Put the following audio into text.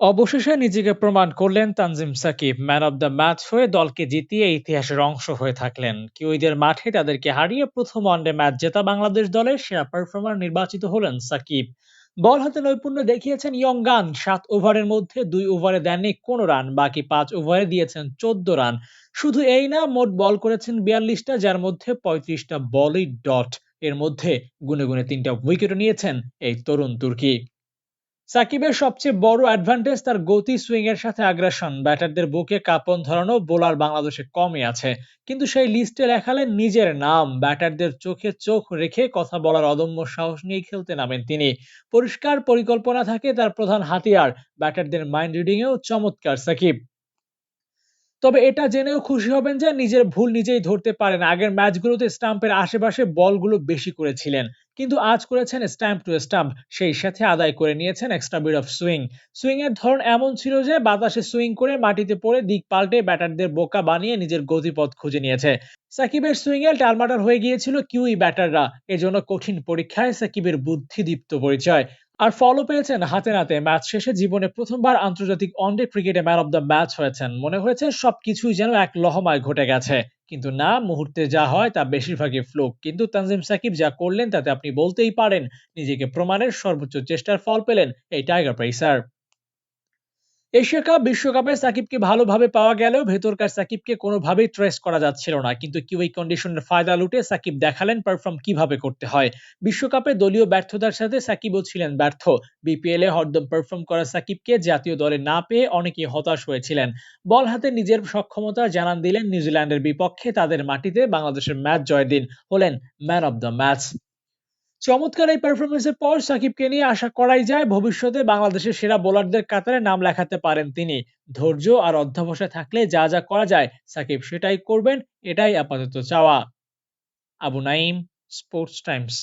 অবশেষে নিজেকে প্রমাণ করলেন Tanzim Sakib. Man of the match হয়ে দলকে জিতিয়ে ইতিহাসের অংশ হয়ে থাকলেন। কিউইদের মাঠে তাদেরকে হারিয়ে প্রথম ওয়ানডে ম্যাচ জেতা বাংলাদেশ দলের সেরা পারফর্মার নির্বাচিত হলেন সাকিব। বল হাতে নৈপুণ্য দেখিয়েছেন ইয়ঙ্গান সাত ওভারের মধ্যে দুই ওভারে দেননি কোনো রান, বাকি পাঁচ ওভারে দিয়েছেন চোদ্দ রান। শুধু এই না, মোট বল করেছেন বিয়াল্লিশটা, যার মধ্যে পঁয়ত্রিশটা বলই ডট। এর মধ্যে গুনে গুনে তিনটা উইকেটও নিয়েছেন এই তরুণ তুর্কি। সাকিবের সবচেয়ে বড় অ্যাডভান্টেজ তার গতি সুইং এর সাথে আগ্রাসন ব্যাটারদের বুকে কাঁপন ধরানো বোলার বাংলাদেশে কমই আছে। কিন্তু সেই লিস্টে লেখালেন নিজের নাম, ব্যাটারদের চোখে চোখ রেখে কথা বলার অদম্য সাহস নিয়ে খেলতে নামেন তিনি। পরিষ্কার পরিকল্পনা থাকে তার প্রধান হাতিয়ার, ব্যাটারদের মাইন্ড রিডিং এও চমৎকার সাকিব। তবে এটা জেনেও খুশি হবেন যে নিজের ভুল নিজেই ধরতে পারেন। আগের ম্যাচগুলোতে স্টাম্পের আশেপাশে বলগুলো বেশি করেছিলেন। কিন্তু আজ করেছেন স্ট্যাম্প টু স্ট্যাম্প সেই সাথে আদায় করে নিয়েছেন extra bit of swing swing এর ধরন এমন ছিল যে, বাতাসে সুইং করে মাটিতে পড়ে দিক পাল্টে ব্যাটারদের বোকা বানিয়ে নিজের গতিপথ খুঁজে নিয়েছে। সাকিবের সুইং এ টালমাটার হয়ে গিয়েছিল কিউই ব্যাটাররা। এজন্য কঠিন পরীক্ষায় সাকিবের বুদ্ধিদীপ্ত পরিচয়। আর ফলো পেয়েছেন হাতে নাতে। ম্যাচ শেষে জীবনে প্রথমবার আন্তর্জাতিক ওয়ানডে ক্রিকেটে ম্যান অব দ্য ম্যাচ হয়েছেন। মনে হয়েছে সবকিছুই যেন এক লহমায় ঘটে গেছে। কিন্তু না, মুহূর্তে যা হয় তা বেশিরভাগই ফ্লুক কিন্তু তানজিম সাকিব যা করলেন তাতে আপনি বলতেই পারেন, নিজেকে প্রমাণের সর্বোচ্চ চেষ্টার ফল পেলেন এই টাইগার প্রেসার এশিয়া কাপ, বিশ্বকাপে সাকিবকে ভালোভাবে পাওয়া গেলেও ভেতরকার সাকিবকে কোনোভাবেই ট্রেস করা যাচ্ছিল না। কিন্তু কিউই কন্ডিশনের ফায়দা লুটে সাকিব দেখালেন পারফর্ম কীভাবে করতে হয়। বিশ্বকাপে দলীয় ব্যর্থতার সাথে সাকিবও ছিলেন ব্যর্থ। বিপিএল এ হরদম পারফর্ম করা সাকিবকে জাতীয় দলে না পেয়ে অনেকেই হতাশ হয়েছিলেন। বল হাতে নিজের সক্ষমতা জানান দিলেন নিউজিল্যান্ডের বিপক্ষে। তাদের মাটিতে বাংলাদেশের ম্যাচ জয়ের দিন হলেন ম্যান অব দ্য ম্যাচ চমৎকার এই পারফরমেন্সের পর সাকিবকে নিয়ে আশা করাই যায় ভবিষ্যতে বাংলাদেশের সেরা বোলারদের কাতারে নাম লেখাতে পারেন তিনি। ধৈর্য আর অধ্যবসায় থাকলে যা যা করা যায়, সাকিব সেটাই করবেন, এটাই আপাতত চাওয়া। Abu Naim sports Times